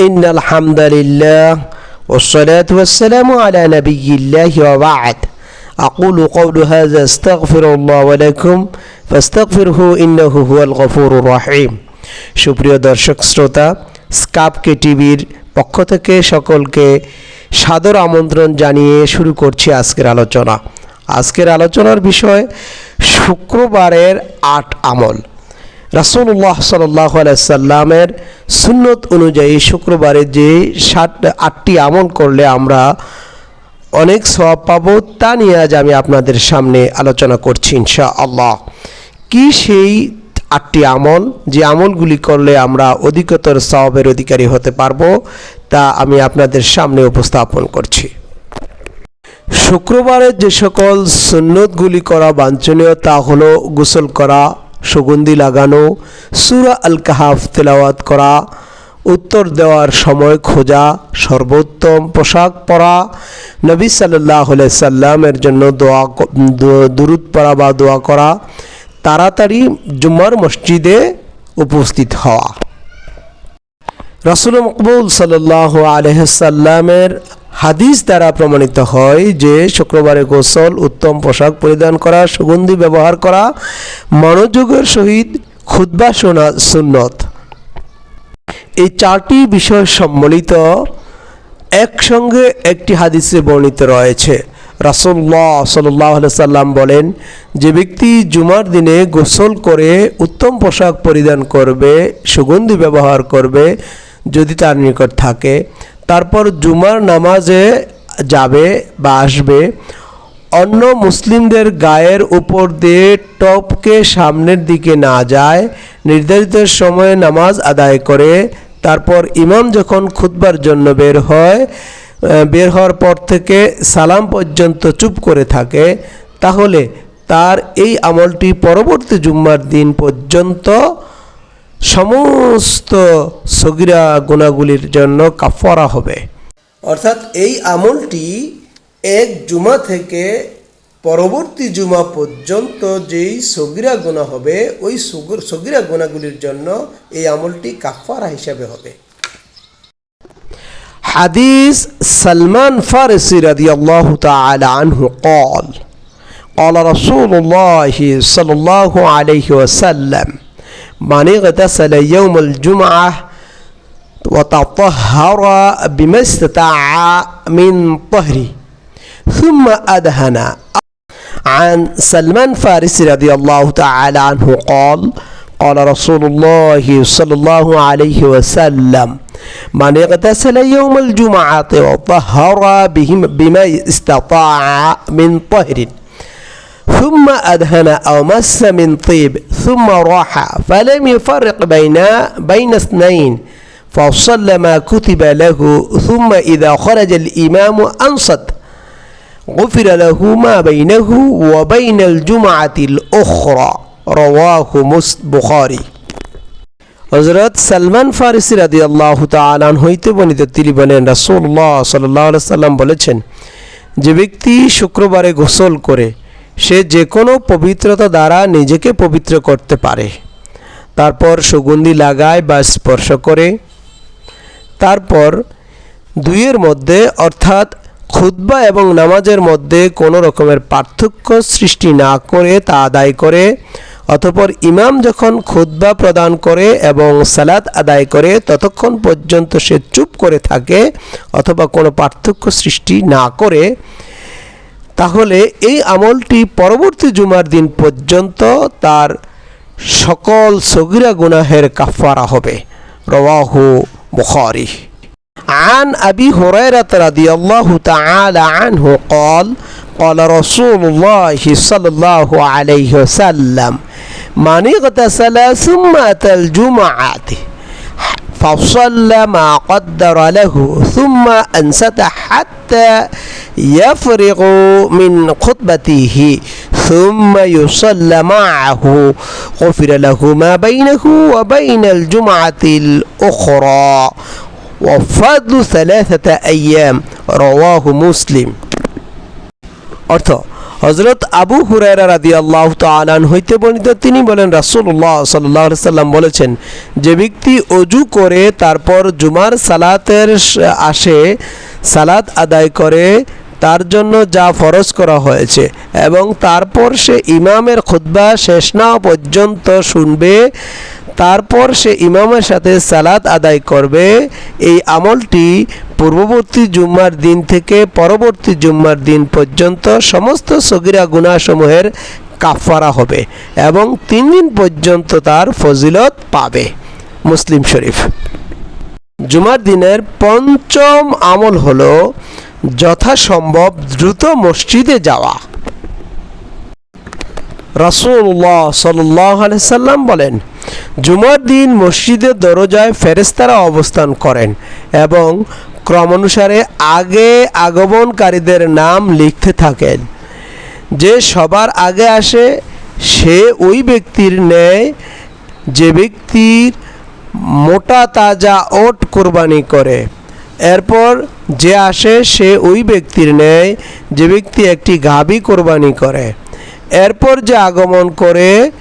إن الحمد لله والصلاة والسلام على نبي الله وبعد أقول قول هذا استغفر الله ولكم فاستغفره إنه هو الغفور الرحيم সুপ্রিয় দর্শক শ্রোতা স্কাপকে টিভির পক্ষ থেকে সকলকে সাদর আমন্ত্রণ জানিয়ে শুরু করছি আজকের আলোচনা আজকের আলোচনার বিষয় শুক্রবারের আট আমল রাসুল্লাহ সাল্লাহ সাল্লামের সুন্নত অনুযায়ী শুক্রবারে যে ষাট আটটি আমল করলে আমরা অনেক সওয়াব পাবো, তা নিয়ে আজ আমি আপনাদের সামনে আলোচনা করছি ইনশা আল্লাহ কি সেই আটটি আমল? যে আমলগুলি করলে আমরা অধিকতর সওয়াবের অধিকারী হতে পারব, তা আমি আপনাদের সামনে উপস্থাপন করছি। শুক্রবারে যে সকল সুন্নতগুলি করা বাঞ্ছনীয়, তা হলো গোসল করা সুগন্ধি লাগানো, সুরা আল কাহাফ তেলাওয়াত করা, উত্তর দেওয়ার সময় খোঁজা, সর্বোত্তম পোশাক পরা, নবী সাল্লাহ সাল্লামের জন্য দোয়া ক- দু- দুরুদ পড়া বা দোয়া করা, তাড়াতাড়ি জুম্মার মসজিদে উপস্থিত হওয়া। রাসুল মকবুল সাল্লাহ আলহ্লামের হাদিস দ্বারা প্রমাণিত হয় যে শুক্রবারে গোসল, উত্তম পোশাক পরিধান করা, সুগন্ধি ব্যবহার করা, মনোযোগের সহিত খুদ্া শোনা সুন্নত। এই চারটি বিষয় সম্মিলিত একসঙ্গে একটি হাদিসে বর্ণিত রয়েছে। রাসুল্লাহ সাল্লাহ সাল্লাম বলেন, যে ব্যক্তি জুমার দিনে গোসল করে উত্তম পোশাক পরিধান করবে, সুগন্ধি ব্যবহার করবে, যদি তার নিকট থাকে তারপর জুমার নামাজে যাবে বা আসবে, অন্য মুসলিমদের গায়ের উপর দিয়ে টপকে সামনের দিকে না যায়, নির্ধারিত সময়ে নামাজ আদায় করে, তারপর ইমাম যখন খুতবার জন্য বের হয় বের হওয়ার পর থেকে সালাম পর্যন্ত চুপ করে থাকে, তাহলে তার এই আমলটি পরবর্তী জুম্মার দিন পর্যন্ত সমস্ত সগিরা গুণাগুলির জন্য কাফারা হবে অর্থাৎ এই আমলটি এক জুমা থেকে পরবর্তী জুমা পর্যন্ত যেই সগিরা গোনা হবে ওই সগির- সগিরা গোনাগুলির জন্য এই আমলটি কাফারা হিসাবে হবে حديث سلمان فارسي رضي الله تعالى عنه قال قال رسول الله صلى الله عليه وسلم من اغتسل يوم الجمعة وتطهر بما استطاع من طهره. ثم أدهن. عن سلمان فارسي رضي الله تعالى عنه قال قال رسول الله صلى الله عليه وسلم من اغتسل يوم الجمعة وطهر بما استطاع من طهر. ثم أدهن أو مس من طيب ثم راح فلم يفرق بين بين اثنين فصلى ما كتب له ثم إذا خرج الإمام أنصت غفر له ما بينه وبين الجمعة الأخرى رواه مس بخاري হজরত সালমান ফারিসি রাদি আল্লাহ তালান হইতে বর্ণিত তিনি বলেন রাসুল্লাহ সাল্লাহ সাল্লাম বলেছেন যে ব্যক্তি শুক্রবারে গোসল করে সে যে কোনো পবিত্রতা দ্বারা নিজেকে পবিত্র করতে পারে। তারপর সুগন্ধি লাগায় বা স্পর্শ করে। তারপর দুইয়ের মধ্যে, অর্থাৎ খুতবা এবং নামাজের মধ্যে কোনো রকমের পার্থক্য সৃষ্টি না করে তা আদায় করে, অতপর ইমাম যখন খুতবা প্রদান করে এবং সালাদ আদায় করে, ততক্ষণ পর্যন্ত সে চুপ করে থাকে অথবা কোনো পার্থক্য সৃষ্টি না করে। তাহলে এই আমলটি পরবর্তী জুমার দিন পর্যন্ত তার সকল সগিরা গুনাহের কাফারা হবে রওয়াহু বুখারী عن أبي هريرة رضي الله تعالى عنه قال قال رسول الله صلى الله عليه وسلم من اغتسل ثم أتى الجمعة فصلى ما قدر له ثم أنست حتى يفرغ من خطبته ثم يصلى معه غفر له ما بينه وبين الجمعة الأخرى وفضل ثلاثة أيام رواه مسلم অর্থ হজরত আবু হুরায়রা রাদি আল্লাহ তালান হইতে বর্ণিত তিনি বলেন রাসুল্লাহ সাল্লাহ সাল্লাম বলেছেন যে ব্যক্তি অজু করে তারপর জুমার সালাতের স- আসে সালাত আদায় করে তার জন্য যা ফরজ করা হয়েছে এবং তারপর সে ইমামের খুতবা শেষ না পর্যন্ত শুনবে, তারপর সে ইমামের সাথে সালাত আদায় করবে। এই আমলটি পূর্ববর্তী জুম্মার দিন থেকে পরবর্তী জুম্মার দিন পর্যন্ত সমস্ত সগিরা গুণাসমূহের কাফারা হবে এবং তিন দিন পর্যন্ত তার ফজিলত পাবে। মুসলিম শরীফ। জুমার দিনের পঞ্চম আমল হলো যথাসম্ভব দ্রুত মসজিদে যাওয়া। রাসূলুল্লাহ সাল্লাহ সাল্লাম বলেন, জুমার দিন মসজিদের দরজায় ফেরেস্তারা অবস্থান করেন এবং ক্রমানুসারে আগে আগমনকারীদের নাম লিখতে থাকেন। যে সবার আগে আসে, সে ওই ব্যক্তির ন্যায় যে ব্যক্তির মোটা তাজা ওট কোরবানি করে। এরপর যে আসে, সে ওই ব্যক্তির ন্যায় যে ব্যক্তি একটি গাভী কোরবানি করে। এরপর যে আগমন করে,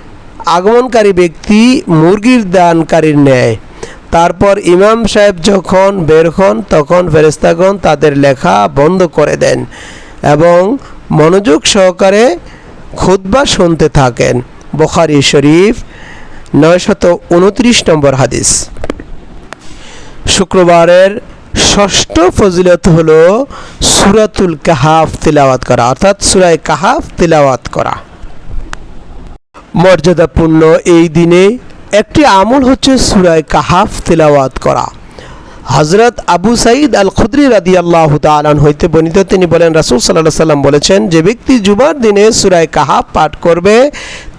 আগমনকারী ব্যক্তি মুরগির দানকারীর ন্যায়। তারপর ইমাম সাহেব যখন বের হন, তখন ফেরেস্তাগণ তাদের লেখা বন্ধ করে দেন এবং মনোযোগ সহকারে খুতবা শুনতে থাকেন। বুখারী শরীফ, নয়শত উনত্রিশ নম্বর হাদিস। শুক্রবারের ষষ্ঠ ফজিলত হলো সুরাতুল কাহাফ তিলাওয়াত করা, অর্থাৎ সুরায় কাহাফ তিলাওয়াত করা। মর্যাদাপূর্ণ এই দিনে একটি আমল হচ্ছে সুরায় কাহাফ তিলাওয়াত করা। হজরত আবু সাইদ আল খুদ্রি রাদি আল্লাহ তালান হইতে বর্ণিত, তিনি বলেন, রাসুল সাল্লাহ সাল্লাম বলেছেন, যে ব্যক্তি জুমার দিনে সুরায় কাহাফ পাঠ করবে,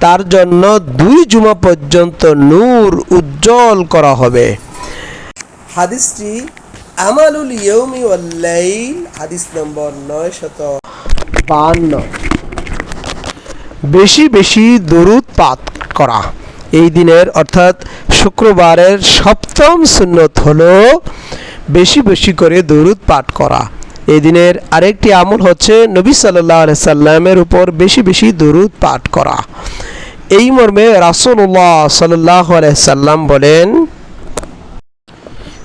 তার জন্য দুই জুমা পর্যন্ত নূর উজ্জ্বল করা হবে। হাদিসটি আমালুল ইয়ৌমি ওয়াল্লাইল হাদিস নম্বর নয় শত বান্ন বেশি বেশি দরুদ পাঠ করা। এই দিনের অর্থাৎ শুক্রবারের সপ্তম সুন্নত হলো বেশি বেশি করে দরুদ পাঠ করা। এই দিনের আরেকটি আমল হচ্ছে নবী সাল্লাহ সাল্লামের উপর বেশি বেশি দরুদ পাঠ করা। এই মর্মে রাসুল্লাহ সাল্লাহ সাল্লাম বলেন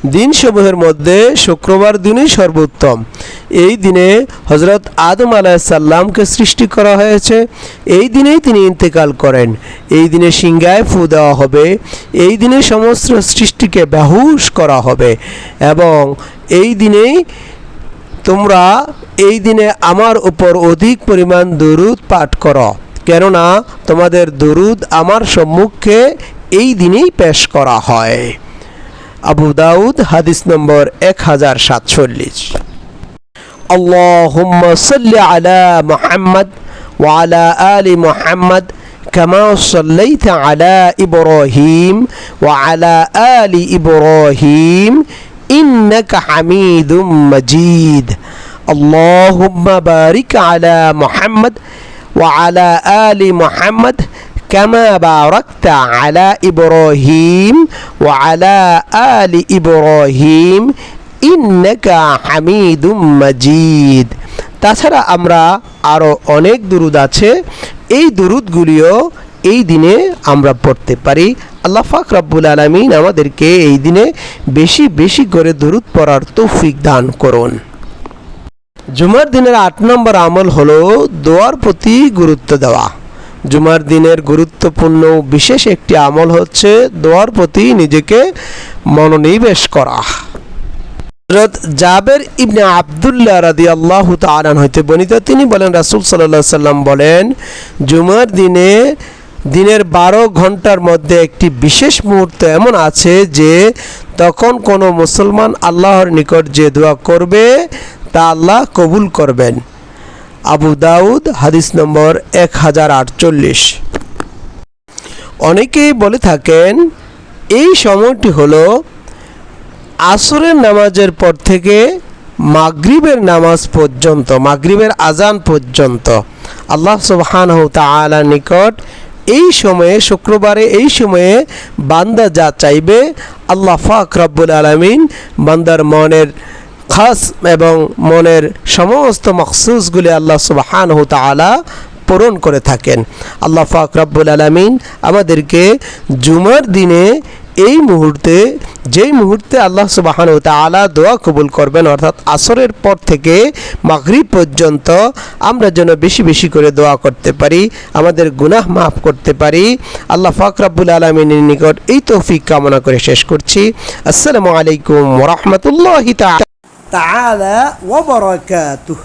দিনসমূহের মধ্যে শুক্রবার দিনই সর্বোত্তম। এই দিনে হজরত আদম আলাহিসাল্লামকে সৃষ্টি করা হয়েছে। এই দিনেই তিনি ইন্তেকাল করেন। এই দিনে সিংগায় ফু দেওয়া হবে। এই দিনে সমস্ত সৃষ্টিকে বেহুশ করা হবে। এবং এই দিনেই তোমরা এই দিনে আমার উপর অধিক পরিমাণ দরুদ পাঠ করো। কেননা তোমাদের দরুদ আমার সম্মুখে এই দিনেই পেশ করা হয়। আবু দাউদ হাদিস নম্বর এক হাজার সাতচল্লিশ اللهم صل على محمد وعلى آل محمد كما صليت على إبراهيم وعلى آل إبراهيم إنك حميد مجيد اللهم بارك على محمد وعلى آل محمد كما باركت على إبراهيم وعلى آل إبراهيم ইন্নাকা হামিদুম মাজিদ তাছাড়া আমরা আরও অনেক দুরুদ আছে এই দুরুদগুলিও এই দিনে আমরা পড়তে পারি আল্লাহ ফাক রাব্বুল আলমিন আমাদেরকে এই দিনে বেশি বেশি করে দুরুদ পড়ার তৌফিক দান করুন জুমার দিনের আট নম্বর আমল হলো দোয়ার প্রতি গুরুত্ব দেওয়া জুমার দিনের গুরুত্বপূর্ণ বিশেষ একটি আমল হচ্ছে দোয়ার প্রতি নিজেকে মনোনিবেশ করা। হজরত জাবের ইবনে আবদুল্লাহ রাদি আল্লাহ তালান হইতে বর্ণিত তিনি বলেন, রাসুল সাল্লাহ সাল্লাম বলেন, জুমার দিনে দিনের বারো ঘণ্টার মধ্যে একটি বিশেষ মুহূর্ত এমন আছে যে তখন কোনো মুসলমান আল্লাহর নিকট যে দোয়া করবে তা আল্লাহ কবুল করবেন। আবু দাউদ, হাদিস নম্বর এক হাজার আটচল্লিশ। অনেকেই বলে থাকেন, এই সময়টি হলো আসরের নামাজের পর থেকে মাগরিবের নামাজ পর্যন্ত, মাগরিবের আজান পর্যন্ত। আল্লাহ সুবহান তালা নিকট এই সময়ে, শুক্রবারে এই সময়ে বান্দা যা চাইবে, আল্লাহ ফাক রব্বুল আলমিন বান্দার মনের খাস এবং মনের সমস্ত মখসুসগুলি আল্লাহ সুবাহানহ তালা পূরণ করে থাকেন। আল্লাহ ফাক রাব্বুল আলমিন আমাদেরকে জুমার দিনে এই মুহূর্তে, যেই মুহূর্তে আল্লাহ সুবাহান তালা দোয়া কবুল করবেন, অর্থাৎ আসরের পর থেকে মাগরিব পর্যন্ত আমরা যেন বেশি বেশি করে দোয়া করতে পারি, আমাদের গুনাহ মাফ করতে পারি, আল্লাহ ফাকরাবুল আলমিনের নিকট এই তৌফিক কামনা করে শেষ করছি। আসসালামু আলাইকুম ওরহমতুল্লাহ تعالى وبركاته.